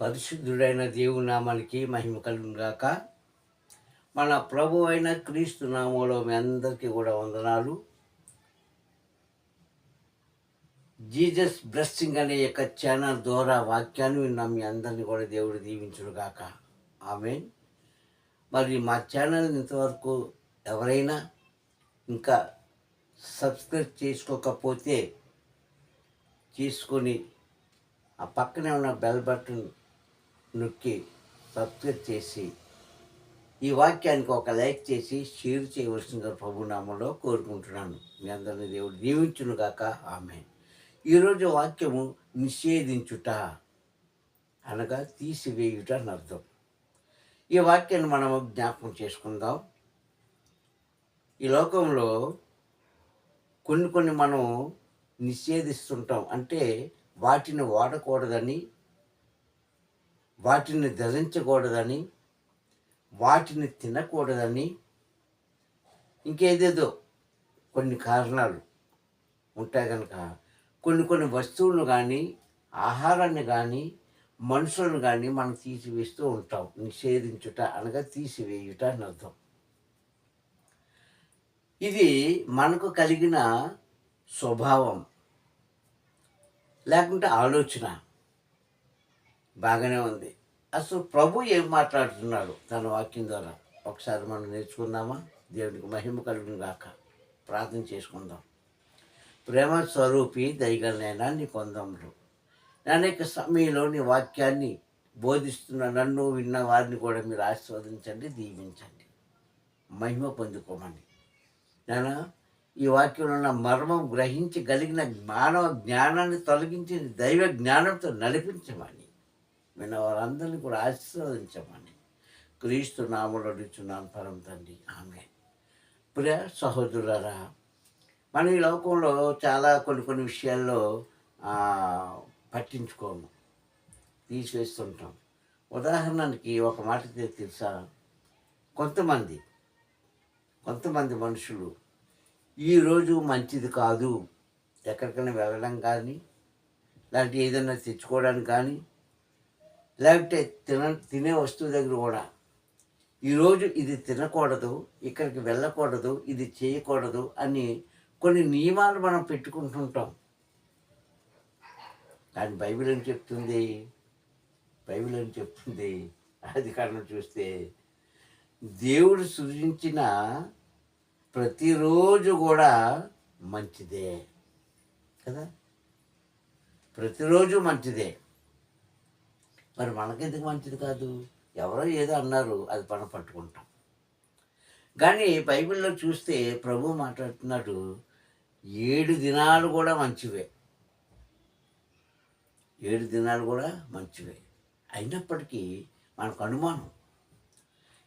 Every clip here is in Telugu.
పరిశుద్ధుడైన దేవుని నామానికి మహిమ కలుగుగాక మన ప్రభు అయిన క్రీస్తు నామంలో మీ అందరికీ కూడా వందనాలు. జీజస్ బ్లెస్సింగ్ అనే యొక్క ఛానల్ ద్వారా వాక్యాన్ని విన్న మీ అందరినీ కూడా దేవుడు దీవించుడుగాక ఆమె మరి మా ఛానల్ ఇంతవరకు ఎవరైనా ఇంకా సబ్స్క్రైబ్ చేసుకోకపోతే చేసుకొని ఆ పక్కనే ఉన్న బెల్ బటన్ నొక్కి సబ్స్క్రైబ్ చేసి ఈ వాక్యానికి ఒక లైక్ చేసి షేర్ చేయవలసిందిగా ప్రభునామంలో కోరుకుంటున్నాను. మీ అందరిని దేవుడు దీవించును గాక. ఆమె ఈరోజు వాక్యము నిషేధించుట అనగా తీసివేయుట అని అర్థం. ఈ వాక్యాన్ని మనము జ్ఞాపకం చేసుకుందాం. ఈ లోకంలో కొన్ని కొన్ని మనం నిషేధిస్తుంటాం. అంటే వాటిని వాడకూడదని వాటిని ధరించకూడదని వాటిని తినకూడదని ఇంకేదేదో కొన్ని కారణాలు ఉంటాయి కనుక కొన్ని కొన్ని వస్తువులు కానీ ఆహారాన్ని కానీ మనుషులను కానీ మనం తీసివేస్తూ ఉంటాం. నిషేధించుట అనగా తీసివేయుట అని అర్థం. ఇది మనకు కలిగిన స్వభావం లేకుంటే ఆలోచన. బాగానే ఉంది. అసలు ప్రభు ఏం మాట్లాడుతున్నాడు తన వాక్యం ద్వారా? ఒకసారి మనం నేర్చుకుందామా? దేవునికి మహిమ కలుగును గాక. ప్రార్థన చేసుకుందాం. ప్రేమ స్వరూపి దయగలనైనా నీ కొందంలో అనేక సమయంలో నీ వాక్యాన్ని బోధిస్తున్న నన్ను విన్న వారిని కూడా మీరు ఆస్వాదించండి దీవించండి. మహిమ పొందుకోమని. నేను ఈ వాక్యంలో ఉన్న మర్మం గ్రహించగలిగిన మానవ జ్ఞానాన్ని తొలగించి దైవ జ్ఞానంతో నడిపించమని. విన్న వారందరినీ కూడా ఆశీర్వదించమని క్రీస్తు నామలో అడుగుతున్నాను పరం తండ్రి. ఆమె ప్రియ సహోదరులరా మన ఈ లోకంలో చాలా కొన్ని కొన్ని విషయాల్లో పట్టించుకోము తీసివేస్తుంటాం. ఉదాహరణకి ఒక మాట తెలుసా? కొంతమంది కొంతమంది మనుషులు ఈరోజు మంచిది కాదు ఎక్కడికైనా వెళ్ళడం కానీ లాంటి ఏదైనా తెచ్చుకోవడానికి కానీ లేకపోతే తిన తినే వస్తువు దగ్గర కూడా ఈరోజు ఇది తినకూడదు ఇక్కడికి వెళ్ళకూడదు ఇది చేయకూడదు అని కొన్ని నియమాలు మనం పెట్టుకుంటుంటాం. కానీ బైబిల్ ఏం చెప్తుంది? బైబిల్ ఏం చెప్తుంది? అది కారణం చూస్తే దేవుడు సృజించిన ప్రతిరోజు కూడా మంచిదే కదా? ప్రతిరోజు మంచిదే. మరి మనకెందుకు మంచిది కాదు? ఎవరో ఏదో అన్నారు అది మనం పట్టుకుంటాం. కానీ బైబిల్లో చూస్తే ప్రభు మాట్లాడుతున్నాడు ఏడు దినాలు కూడా మంచివే. ఏడు దినాలు కూడా మంచివే. అయినప్పటికీ మనకు అనుమానం.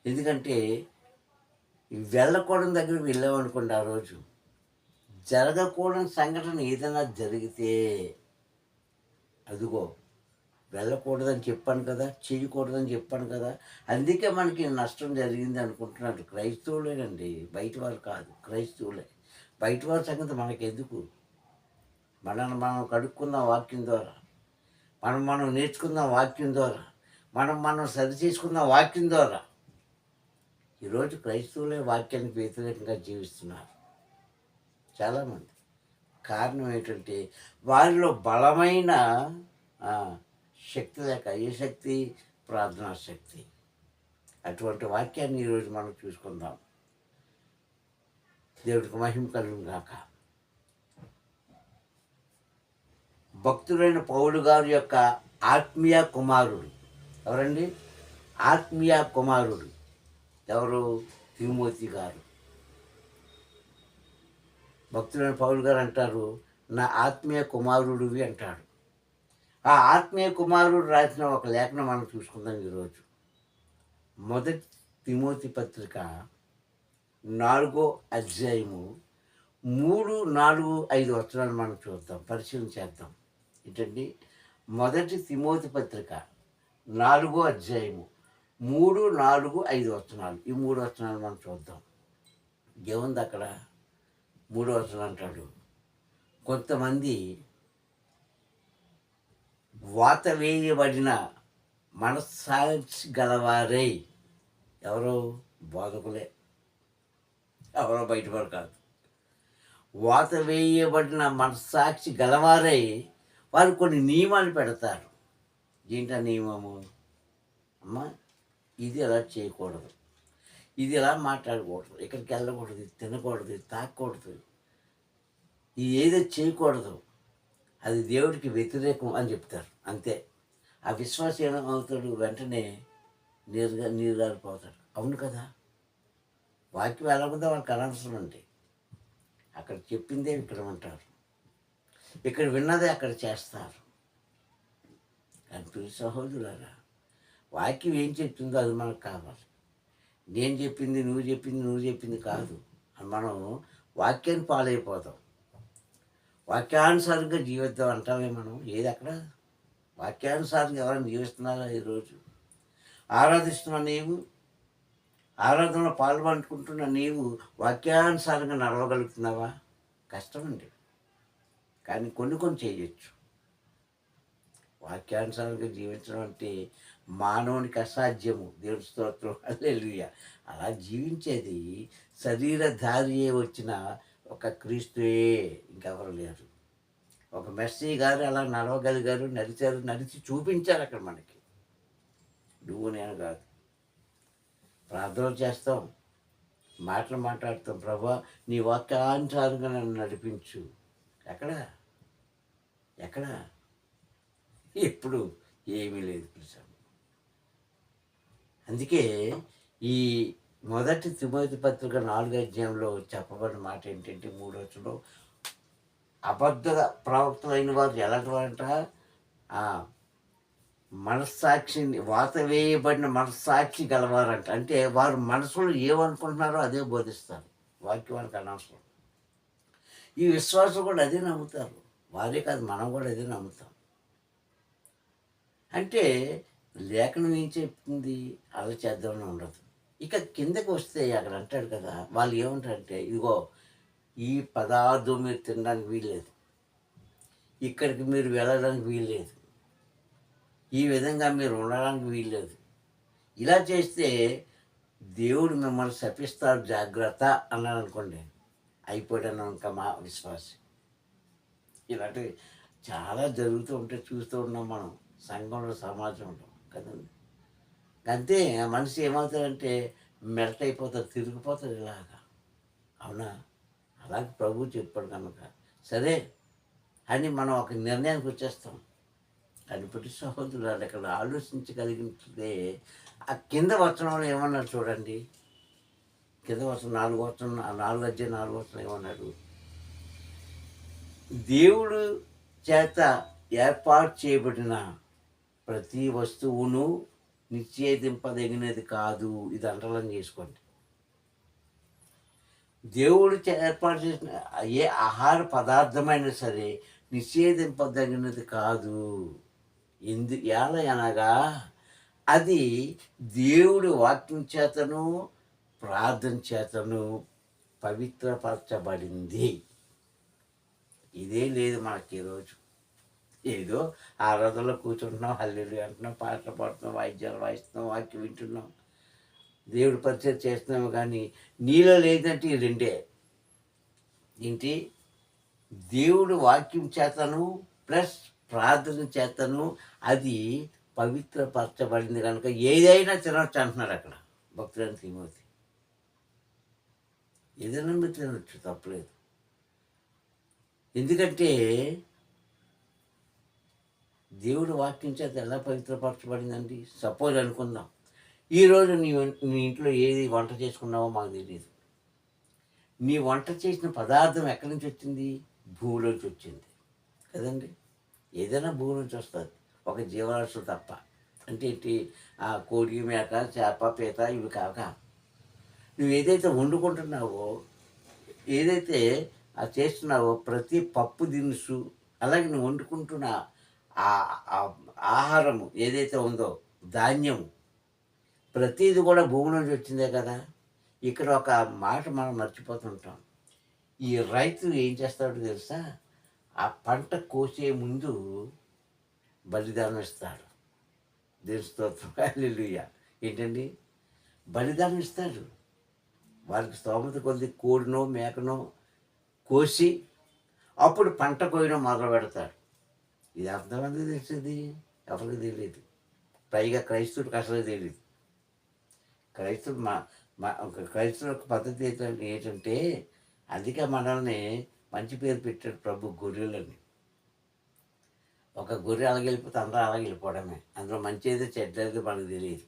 ఎందుకంటే ఈ వెళ్ళకూడని దగ్గరికి వెళ్ళామనుకోండి ఆ రోజు. జరగకూడని సంఘటన ఏదైనా జరిగితే అదిగో వెళ్ళకూడదని చెప్పాను కదా చేయకూడదని చెప్పాను కదా అందుకే మనకి నష్టం జరిగింది అనుకుంటున్నాడు క్రైస్తవులేనండి బయట వాళ్ళు కాదు క్రైస్తవులే. బయట వాళ్ళ సంగతి మనకెందుకు? మనల్ని మనం కడుక్కున్న వాక్యం ద్వారా మనం మనం నేర్చుకున్న వాక్యం ద్వారా మనం మనం సరి చేసుకున్న వాక్యం ద్వారా ఈరోజు క్రైస్తవులే వాక్యానికి వ్యతిరేకంగా జీవిస్తున్నారు. చాలామంది. కారణం ఏంటంటే వారిలో బలమైన శక్తి లేక ఏ శక్తి? ప్రార్థనా శక్తి. అటువంటి వాక్యాన్ని ఈరోజు మనం చూసుకుందాం. దేవుడికి మహిమ కలుగును గాక. భక్తుడైన పౌలు గారి యొక్క ఆత్మీయ కుమారుడు. ఎవరండి? ఆత్మీయ కుమారుడు. ఎవరు? తిరుమూర్తి గారు. భక్తుడైన పౌలు గారు అంటారు నా ఆత్మీయ కుమారుడివి అంటాడు. ఆ ఆత్మీయ కుమారుడు రాసిన ఒక లేఖనం మనం చూసుకుందాం ఈరోజు. మొదటి తిమోతి పత్రిక నాలుగో అధ్యాయము మూడు నాలుగు ఐదు వచనాలు మనం చూద్దాం పరిశీలన చేద్దాం. ఏంటండి? మొదటి తిమోతి పత్రిక నాలుగో అధ్యాయము మూడు నాలుగు ఐదు వచనాలు. ఈ మూడు వచనాలు మనం చూద్దాం. ఏముంది అక్కడ? మూడో వచనం అంటాడు. కొంతమంది వాత వేయబడిన మనస్సాక్షి గలవారే ఎవరో బోధకులే. ఎవరో బయటపడు కాదు. వాత వేయబడిన మనస్సాక్షి గలవారై వారు కొన్ని నియమాలు పెడతారు. ఏంటా నియమము? అమ్మా ఇది ఎలా చేయకూడదు. ఇది ఎలా మాట్లాడకూడదు. ఇక్కడికి వెళ్ళకూడదు. తినకూడదు. తాకూడదు ఇది ఏదో చేయకూడదు. అది దేవుడికి వ్యతిరేకం అని చెప్తారు. అంతే. ఆ విశ్వాసం ఏమవుతాడు వెంటనే నీరుగా నీరు గారిపోతాడు. అవును కదా? వాక్యం ఎలా ఉందో వాళ్ళకి అనవసరం అండి అక్కడ చెప్పిందే ఇక్కడ ఉంటారు ఇక్కడ విన్నదే అక్కడ చేస్తారు. కానీ ప్రియ సహోదరులారా వాక్యం ఏం చెప్తుందో అది మనకు కావాలి. నేను చెప్పింది నువ్వు చెప్పింది నువ్వు చెప్పింది కాదు. అని మనం వాక్యాన్ని పాలైపోతాం. వాక్యానుసారంగా జీవిద్దాం అంటామే మనం. ఏది అక్కడ? వాక్యానుసారంగా ఎవరైనా జీవిస్తున్నారా ఈరోజు? ఆరాధిస్తున్న నీవు ఆరాధనలో పాల్పంచుకుంటున్న నీవు వాక్యానుసారంగా నడవగలుగుతున్నావా? కష్టమండి. కానీ కొన్ని కొన్ని చేయొచ్చు. వాక్యానుసారంగా జీవించడం అంటే మానవునికి అసాధ్యము. దేవుడి స్తోత్రం. అల్లెలుయ అలా జీవించేది శరీరధారి వచ్చిన ఒక క్రీస్తుయే ఇంకెవరు లేరు. ఒక మెస్సీ గారు అలా నడవగలిగారు నడిచారు నడిచి చూపించారు అక్కడ మనకి. నువ్వు నేను కాదు. ప్రార్థన చేస్తాం మాటలు మాట్లాడతాం. ప్రభా నీ వాక్యానుసారంగా నన్ను నడిపించు. ఎక్కడ? ఎక్కడ? ఎప్పుడు ఏమీ లేదు ప్రసాద్. అందుకే ఈ మొదటి తిమోతి పత్రిక నాలుగు అధ్యాయంలో చెప్పబడిన మాట ఏంటంటే మూడోచులో అబద్ధ ప్రవర్తనైన వారు ఎలాంటి ఆ, మనస్సాక్షిని వాత వేయబడిన మనస్సాక్షి గలవారంట. అంటే వారు మనసులో ఏమనుకుంటున్నారో అదే బోధిస్తారు. వాక్యానికి అనవసరం. ఈ విశ్వాసం కూడా అదే నమ్ముతారు. వారే కాదు మనం కూడా అదే నమ్ముతాం. అంటే లేఖనం ఏం చెప్తుంది? అలా చేద్దామని ఉండదు. ఇక కిందకు వస్తే అక్కడ అంటాడు కదా వాళ్ళు ఏమంటారంటే ఇదిగో ఈ పదార్థం మీరు తినడానికి వీల్లేదు. ఇక్కడికి మీరు వెళ్ళడానికి వీల్లేదు. ఈ విధంగా మీరు ఉండడానికి వీల్లేదు. ఇలా చేస్తే దేవుడు మిమ్మల్ని శపిస్తాడు జాగ్రత్త అన్నాను అనుకోండి. అయిపోయాను ఇంకా మా విశ్వాసం. ఇలాంటివి చాలా జరుగుతూ ఉంటే చూస్తూ ఉన్నాం మనం సంఘంలో సమాజంలో కదండి? అంతే ఆ మనిషి ఏమవుతాడంటే మెల్ట్ అయిపోతాడు తిరిగిపోతాడు ఇలాగా. అవునా? అలాగే ప్రభు చెప్పాడు కనుక. సరే అని మనం ఒక నిర్ణయానికి వచ్చేస్తాం. అని ప్రతి సహోదరులు అక్కడ ఆలోచించగలిగితే ఆ కింద వచనంలో ఏమన్నారు చూడండి. కింద వచనం నాలుగు వచనం నాలుగు అధ్యాయ నాలుగు వచనం ఏమన్నాడు? దేవుడు చేత ఏర్పాటు చేయబడిన ప్రతి వస్తువును నిశ్చేదింపదగినది కాదు. ఇది అంటలం చేసుకోండి. దేవుడు ఏర్పాటు చేసిన ఏ ఆహార పదార్థమైనా సరే నిషేధింపదగినది కాదు. ఎందు ఎలా అనగా అది దేవుడి వాక్యం చేతను ప్రార్థన చేతను పవిత్రపరచబడింది. ఇదే లేదు మనకి ఈరోజు. ఏదో ఆరాధనలో కూర్చుంటున్నాం హల్లీలు అంటున్నాం పాటలు పాడుతున్నాం వాయిద్యాలు వాయిస్తున్నాం వాక్యం వింటున్నాం. దేవుడు పరిచయం చేస్తున్నాము కానీ నీలో లేదంటే ఈ రెండే. ఏంటి? దేవుడు వాక్యం చేతను ప్లస్ ప్రార్థన చేతను అది పవిత్రపరచబడింది కనుక ఏదైనా తినవచ్చు అంటున్నాడు అక్కడ భక్తులని తిమోతి. ఏదైనా మీరు తినొచ్చు తప్పలేదు. ఎందుకంటే దేవుడు వాక్యం చేత ఎలా పవిత్రపరచబడిందండి? సపోజ్ అనుకుందాం. ఈరోజు నీ నీ ఇంట్లో ఏది వంట చేసుకున్నావో మాకు తెలియదు నీ వంట చేసిన పదార్థం ఎక్కడి నుంచి వచ్చింది? భూమిలోంచి వచ్చింది. కదండి? ఏదైనా భూమి నుంచి వస్తుంది. ఒక జీవరాశు తప్ప. అంటే ఏంటి? ఆ కోడి మేక చేప పీత ఇవి కాక. నువ్వు ఏదైతే వండుకుంటున్నావో ఏదైతే ఆ చేస్తున్నావో ప్రతి పప్పు దినుసు అలాగే నువ్వు వండుకుంటున్న ఆహారము ఏదైతే ఉందో ధాన్యము ప్రతిది కూడా భూమి నుంచి వచ్చిందే కదా. ఇక్కడ ఒక మాట మనం మర్చిపోతుంటాం. ఈ రైతు ఏం చేస్తాడో తెలుసా? ఆ పంట కోసే ముందు బలిదానం ఇస్తాడు. దేని స్తోత్రం. ఏంటండి? బలిదానం ఇస్తాడు. వారికి స్తోమత కొద్ది కోడినో మేకనో కోసి అప్పుడు పంట కోయడం మొదలు పెడతాడు ఇది అంతమంది తెలిసింది? ఎవరికి తెలియదు పైగా క్రైస్తవుడికి అసలు తెలియదు క్రైస్తవుడు మా మా ఒక క్రైస్తవుల పద్ధతి ఏంటంటే ఏంటంటే అందుకే మనల్ని మంచి పేరు పెట్టాడు ప్రభు గొర్రెలని. ఒక గొర్రె అలాగే వెళ్ళిపోతే అందరూ అలాగే వెళ్ళిపోవడమే. అందులో మంచి ఏదో చెడ్డది మనకు తెలియదు.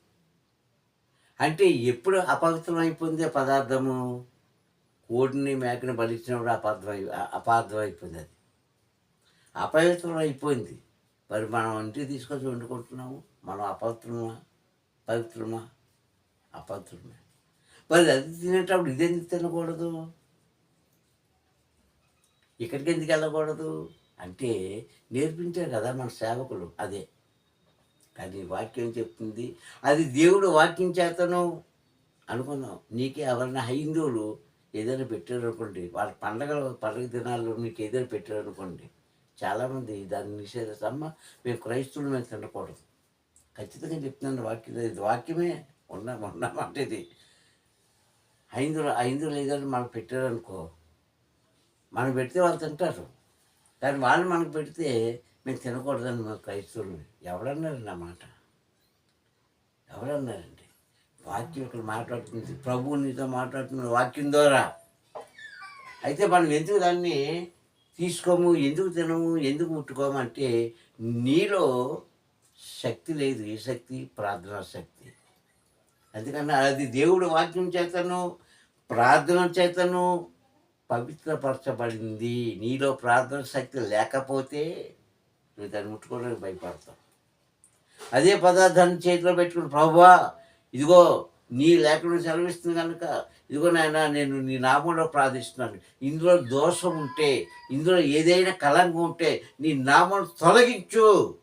అంటే ఎప్పుడు అపవిత్రం అయిపోయింది పదార్థము? కోడిని మేకని బలిచ్చినప్పుడు అపార్థం అయి అపార్థం అయిపోయింది అది. అపవిత్రం అయిపోయింది. మరి మనం ఇంటికి తీసుకొచ్చి వండుకుంటున్నాము? మనం అపవిత్రమా? పవిత్రమా? అపవిత్రమే. మరి అది తినేటప్పుడు ఇదెందుకు తినకూడదు? ఇక్కడికి ఎందుకు వెళ్ళకూడదు? అంటే నేర్పించారు కదా మన సేవకులు అదే. కానీ వాక్యం చెప్తుంది అది దేవుడు వాక్యం చేతను అనుకున్నాం. నీకే ఎవరైనా హైందువులు ఏదైనా పెట్టారు అనుకోండి వాళ్ళ పండగలు పండగ దినాల్లో మీకు ఏదైనా పెట్టారు అనుకోండి చాలామంది దాన్ని నిషేధిస్తామ్మ మేము క్రైస్తవులు మేము తినకూడదు. ఖచ్చితంగా చెప్తున్నాను వాక్యం ఇది వాక్యమే ఉన్నా ఉన్నామంటే ఇది. హైందువులు హైందువులు లేదని మనకు పెట్టారనుకో మనం పెడితే వాళ్ళు తింటారు. కానీ వాళ్ళు మనకు పెడితే మేము తినకూడదని మా క్రైస్తవులు ఎవరన్నారు అన్నమాట మాట? ఎవరన్నారండి? వాక్యం ఇక్కడ మాట్లాడుతుంది ప్రభువు నీతో మాట్లాడుతున్న వాక్యం ద్వారా. అయితే మనం ఎందుకు దాన్ని తీసుకోము ఎందుకు తినము ఎందుకు ముట్టుకోము అంటే నీలో శక్తి లేదు ఏ శక్తి? ప్రార్థనా శక్తి. అందుకని అది దేవుడు వాక్యం చేతను ప్రార్థన చేతను పవిత్రపరచబడింది. నీలో ప్రార్థన శక్తి లేకపోతే నువ్వు దాన్ని ముట్టుకోవడానికి భయపడతావు. అదే పదార్థాన్ని చేతిలో పెట్టుకుని ప్రభువా ఇదిగో నీ లేకుండా సెలవిస్తుంది కనుక ఇదిగో నాయన నేను నీ నామంలో ప్రార్థిస్తున్నాను. ఇందులో దోషం ఉంటే ఇందులో ఏదైనా కలంకం ఉంటే నీ నామం తొలగించు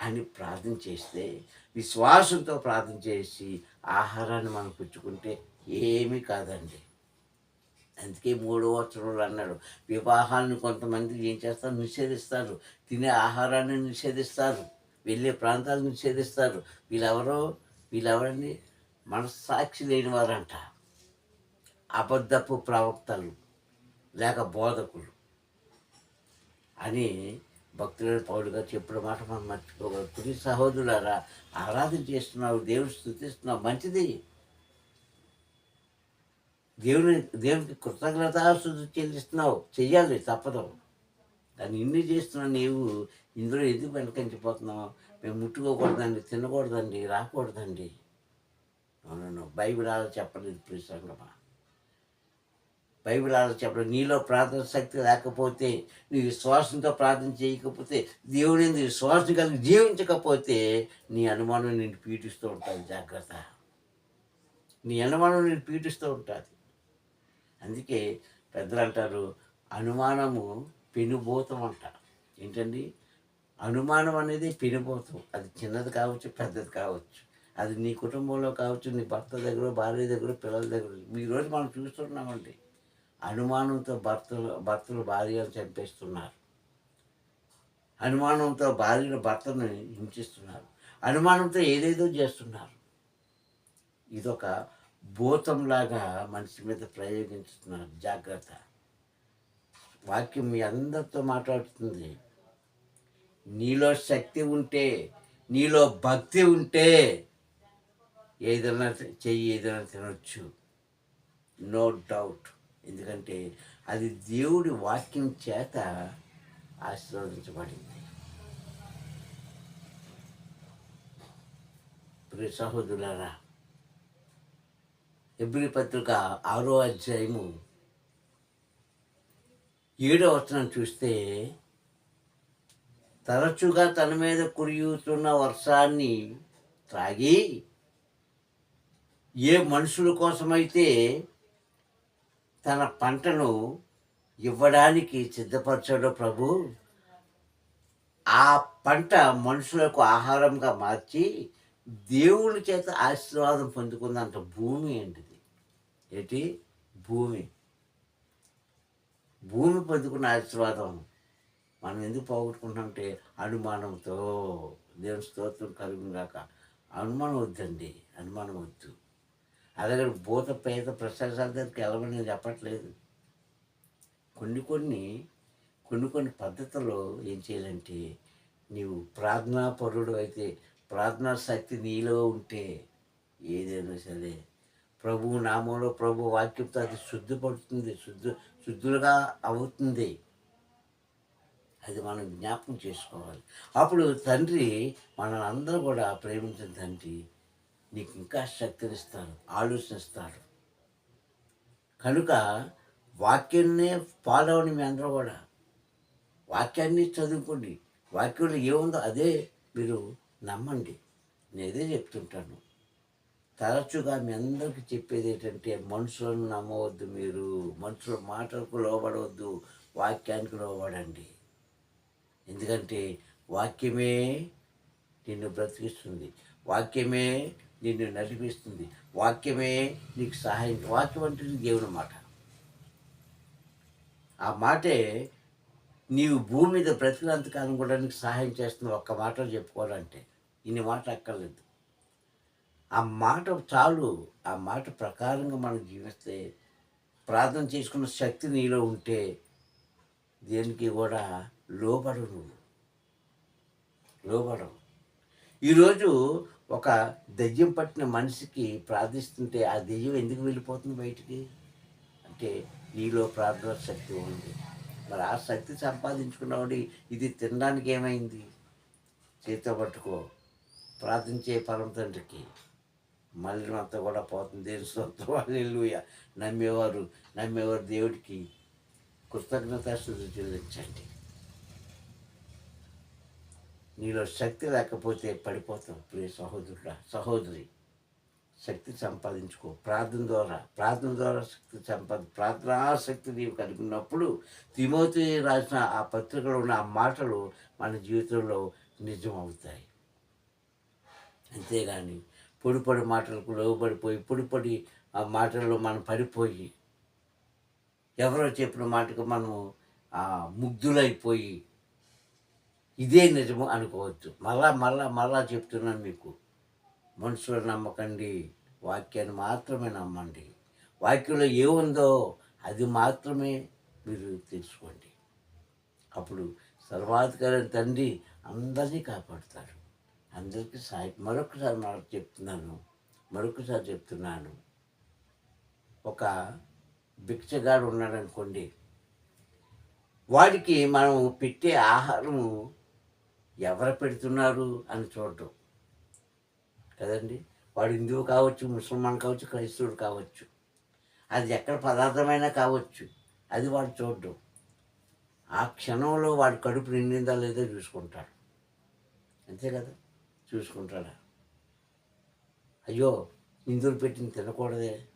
అని ప్రార్థన చేస్తే విశ్వాసంతో ప్రార్థన చేసి ఆహారాన్ని మనం పుచ్చుకుంటే ఏమీ కాదండి. అందుకే మూడో వచనంలో అన్నాడు వివాహాన్ని కొంతమంది ఏం చేస్తారు? నిషేధిస్తారు. తినే ఆహారాన్ని నిషేధిస్తారు. వెళ్ళే ప్రాంతాలను నిషేధిస్తారు. వీళ్ళెవరో? వీళ్ళెవరండి? మనస్సాక్షి లేని వారంట అబద్ధపు ప్రవక్తలు లేక బోధకులు అని భక్తులైన పౌరుడు గారు చెప్పిన మాట మనం మర్చిపోగలరు పురి సహోదరులారా ఆరాధన చేస్తున్నావు దేవుడు స్థుతిస్తున్నావు మంచిది. దేవుని దేవునికి కృతజ్ఞతాశుద్ధి చెల్లిస్తున్నావు చెయ్యాలి తప్పదు. కానీ ఇన్ని చేస్తున్నా నీవు ఇందులో ఎందుకు వెనకంచిపోతున్నావు? మేము ముట్టుకోకూడదండి తినకూడదండి రాకూడదండి. అవును బైబిల్ అలా చెప్పలేదు ప్రియ సంగమా బైబిల్ ఆలో చెప్పలేదు నీలో ప్రార్థన శక్తి లేకపోతే నీ విశ్వాసంతో ప్రార్థన చేయకపోతే దేవుని విశ్వాసం కలిగి జీవించకపోతే నీ అనుమానం నేను పీడిస్తూ ఉంటుంది జాగ్రత్త. నీ అనుమానం నేను పీడిస్తూ ఉంటుంది. అందుకే పెద్దలు అంటారు అనుమానము పెనుభూతం అంట. ఏంటండి? అనుమానం అనేది పెనుభూతం. అది చిన్నది కావచ్చు పెద్దది కావచ్చు. అది నీ కుటుంబంలో కావచ్చు నీ భర్త దగ్గర భార్య దగ్గర పిల్లల దగ్గర. ఈరోజు మనం చూస్తున్నామండి అనుమానంతో భర్తలు భర్తలు భార్యను చంపేస్తున్నారు. అనుమానంతో భార్యను భర్తను హింసిస్తున్నారు. అనుమానంతో ఏదేదో చేస్తున్నారు. ఇదొక భూతంలాగా మనిషి మీద ప్రయోగించుతున్నారు జాగ్రత్త. వాక్యం మీ అందరితో మాట్లాడుతుంది. నీలో శక్తి ఉంటే నీలో భక్తి ఉంటే ఏదైనా చెయ్యి ఏదైనా తినొచ్చు. నో డౌట్ ఎందుకంటే అది దేవుడి వాక్యం చేత ఆశీర్వదించబడింది. ప్రియ సహోదరులారా ఎబ్రి పత్రిక ఆరో అధ్యాయము ఏడో వచనం చూస్తే తరచుగా తన మీద కురియుతున్న వర్షాన్ని త్రాగి ఏ మనుషుల కోసమైతే తన పంటను ఇవ్వడానికి సిద్ధపరచాడో ప్రభు ఆ పంట మనుషులకు ఆహారంగా మార్చి దేవుని చేత ఆశీర్వాదం పొందుకుందంట భూమి అండి ఇది ఏంటి? భూమి. భూమి పొందుకున్న ఆశీర్వాదం మనం ఎందుకు పోగొట్టుకుంటామంటే అనుమానంతో దేవుని స్తోత్రం కలుగును గాక. అనుమానం వద్దండి. అనుమానం వద్దు. అలాగే భూత పేద ప్రశంసాల దగ్గరికి వెళ్ళమని నేను చెప్పట్లేదు. కొన్ని కొన్ని కొన్ని కొన్ని పద్ధతులు ఏం చేయాలంటే నీవు ప్రార్థనాపరుడు అయితే ప్రార్థనా శక్తి నీలో ఉంటే ఏదైనా సరే ప్రభు నామంలో ప్రభు వాక్యంతో అది శుద్ధిపడుతుంది శుద్ధి శుద్ధులుగా అవుతుంది. అది మనం జ్ఞాపకం చేసుకోవాలి. అప్పుడు తండ్రి మనల్ని అందరూ కూడా ప్రేమించిన తండ్రి నీకు ఇంకా శక్తినిస్తాడు ఆలోచిస్తాడు కనుక వాక్యాన్నే ఫాలో అవ్వండి మీ అందరూ కూడా. వాక్యాన్ని చదువుకోండి. వాక్యంలో ఏముందో అదే మీరు నమ్మండి. నేను అదే చెప్తుంటాను. తరచుగా మీ అందరికీ చెప్పేది ఏంటంటే మనుషులను నమ్మవద్దు మీరు. మనుషుల మాటలకు లోబడవద్దు. వాక్యానికి లోబడండి. ఎందుకంటే వాక్యమే నిన్ను బ్రతికిస్తుంది. వాక్యమే నిన్ను నడిపిస్తుంది. వాక్యమే నీకు సహాయం. వాక్యం అంటే దేవుని మాట. ఆ మాటే నీవు భూమి మీద బ్రతికినంతకాలం కూడా నీకు సహాయం చేస్తుంది ఒక్క మాట చెప్పుకోవాలంటే ఇన్ని మాట అక్కర్లేదు. ఆ మాట చాలు. ఆ మాట ప్రకారంగా మనం జీవిస్తే ప్రార్థన చేసుకున్న శక్తి నీలో ఉంటే దేనికి కూడా లోబడు నువ్వు. లోబడవు. ఈరోజు ఒక దెయ్యం పట్టిన మనిషికి ప్రార్థిస్తుంటే ఆ దెయ్యం ఎందుకు వెళ్ళిపోతుంది బయటికి? అంటే నీలో ప్రార్థన శక్తి ఉంది. మరి ఆ శక్తి సంపాదించుకున్నవాడి ఇది తినడానికి ఏమైంది? చేతితో పట్టుకో. ప్రార్థించే పరమ తండ్రికి మళ్ళీ అంతా కూడా పోతుంది. దేని సొంత వాళ్ళు నమ్మేవారు నమ్మేవారు దేవుడికి కృతజ్ఞత చెల్లించండి. నీలో శక్తి లేకపోతే పడిపోతావు ప్రియ సహోదరుడా సహోదరి. శక్తి సంపాదించుకో. ప్రార్థన ద్వారా ప్రార్థన ద్వారా శక్తి సంపాద ప్రార్థనాశక్తి నీవు కలిగి ఉన్నప్పుడు తిమోతి రాసిన ఆ పత్రికలో ఉన్న ఆ మాటలు మన జీవితంలో నిజం అవుతాయి అంతేగాని పొడిపడి మాటలకు లోబడిపోయి పొడిపడి ఆ మాటల్లో మనం పడిపోయి ఎవరో చెప్పిన మాటకు మనం ముగ్ధులైపోయి ఇదే నిజము అనుకోవచ్చు. మళ్ళా మళ్ళా మళ్ళా చెప్తున్నాను మీకు. మనుషులు నమ్మకండి వాక్యాన్ని మాత్రమే నమ్మండి. వాక్యంలో ఏముందో అది మాత్రమే మీరు తెలుసుకోండి. అప్పుడు సర్వాధికారి తండ్రి అందరినీ కాపాడుతాడు. అందరికీ సాయి మరొకసారి మరొక చెప్తున్నాను. మరొకసారి చెప్తున్నాను. ఒక భిక్షగాడు ఉన్నాడు అనుకోండి వాడికి మనం పెట్టే ఆహారము ఎవరు పెడుతున్నారు అని చూడటం. కదండి? వాడు హిందువు కావచ్చు ముసల్మాన్ కావచ్చు క్రైస్తవుడు కావచ్చు. అది ఎక్కడ పదార్థమైనా కావచ్చు. అది వాడు చూడడం ఆ క్షణంలో వాడు కడుపు నిండిందా లేదో చూసుకుంటాడు. అంతే కదా? చూసుకుంటాడా? అయ్యో హిందువులు పెట్టింది తినకూడదే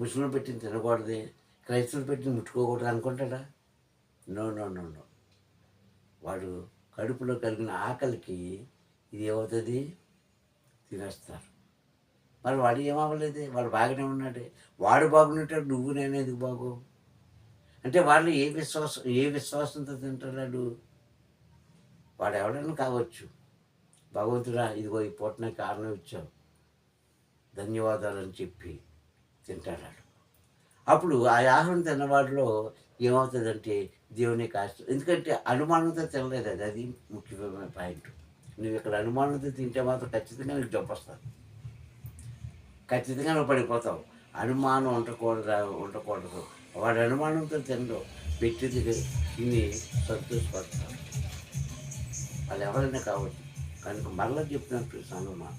ముస్లింలు పెట్టింది తినకూడదే క్రైస్తవులు పెట్టింది ముట్టుకోకూడదు అనుకుంటాడా? No no no no. వాడు కడుపులో కలిగిన ఆకలికి ఇది ఏమవుతుంది? తినేస్తారు. మరి వాడు ఏమవ్వలేదు వాడు బాగానే ఉన్నాడే. వాడు బాగున్నట్టు నువ్వు నేను ఎందుకు బాగు? అంటే వాళ్ళు ఏ విశ్వాసం ఏ విశ్వాసంతో తింటున్నాడు? వాడు ఎవడైనా కావచ్చు. భగవంతుడా ఇదిగో ఈ పూటనే కారణం ఇచ్చావు. ధన్యవాదాలు అని చెప్పి తింటాడు అప్పుడు ఆ ఆహారం తిన్నవాడిలో ఏమవుతుందంటే దేవుని కాస్త ఎందుకంటే అనుమానంతో తినలేదు అది అది ముఖ్యమైన పాయింట్. నువ్వు ఇక్కడ అనుమానంతో తింటే మాత్రం ఖచ్చితంగా నీకు జబ్బు వస్తుంది. ఖచ్చితంగా నువ్వు పడిపోతావు. అనుమానం ఉండకూడదు ఉండకూడదు. వాడు అనుమానంతో తినడు. పెట్టింది తిని సంతోషపడతాడు. వాళ్ళు ఎవరైనా కావచ్చు. కనుక మరలా చెప్తున్నట్టు సంగమా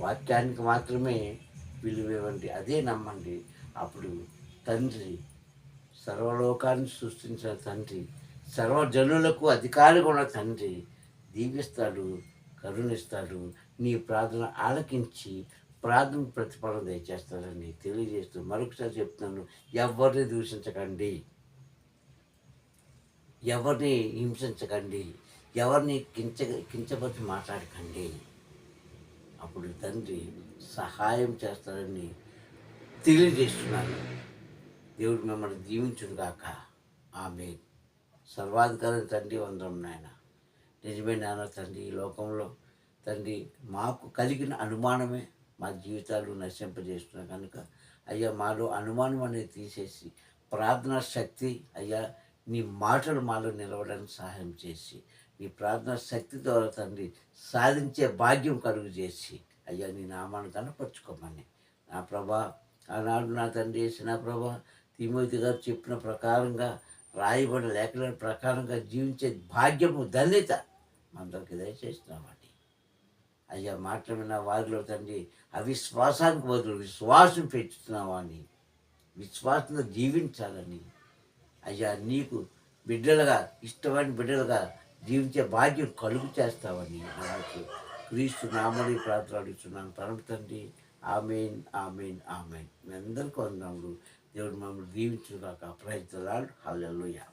వాక్యానికి మాత్రమే విలువ ఇవ్వండి. అదే నమ్మండి. అప్పుడు తండ్రి సర్వలోకాన్ని సృష్టించిన తండ్రి సర్వజనులకు అధికారిగా ఉన్న తండ్రి దీవిస్తాడు కరుణిస్తాడు నీ ప్రార్థన ఆలకించి ప్రార్థన ప్రతిఫలం దయచేస్తాడని తెలియజేస్తూ మరొకసారి చెప్తున్నాను. ఎవరిని దూషించకండి. ఎవరిని హింసించకండి. ఎవరిని కించ కించపరిచి మాట్లాడకండి. అప్పుడు తండ్రి సహాయం చేస్తాడని తెలియజేస్తున్నాను. దేవుడు మిమ్మల్ని దీవించును కాక ఆమె సర్వాధికారి తండ్రి వందరం నాయన. నిజమే నాన్న తండ్రి ఈ లోకంలో తండ్రి మాకు కలిగిన అనుమానమే మా జీవితాలు నశింపజేస్తున్నాం కనుక అయ్యా మాలో అనుమానం అనేది తీసేసి ప్రార్థనా శక్తి అయ్యా నీ మాటలు మాలో నిలవడానికి సహాయం చేసి నీ ప్రార్థనా శక్తి ద్వారా తండ్రి సాధించే భాగ్యం కలుగు చేసి అయ్యా నీ నామాన్ని కనపరుచుకోమని నా ప్రభా ఆనాడు నా తండ్రి నా ప్రభా తిమోతి గారు చెప్పిన ప్రకారంగా రాయబడిన లేఖల ప్రకారంగా జీవించే భాగ్యము ధన్యత. మనలోకి దయచేస్తున్నామండి. అయ్యా మాట్లాడిన వారిలో తండ్రి అవిశ్వాసానికి బదులు విశ్వాసం పెంచుతున్నావా అని విశ్వాసంతో జీవించాలని. అయ్యా నీకు బిడ్డలుగా ఇష్టమైన బిడ్డలుగా జీవించే భాగ్యం కలుగు చేస్తావని నాకు క్రీస్తు నామని ప్రార్థన అడుగుతున్నాను. పరమ తండ్రి ఆమెన్ ఆమెన్ ఆమెన్. మీ అందరికీ వందనములు. దేవుడు మమ్మల్ని దీవించుగాక ప్రయత్నాలు హల్లెలూయా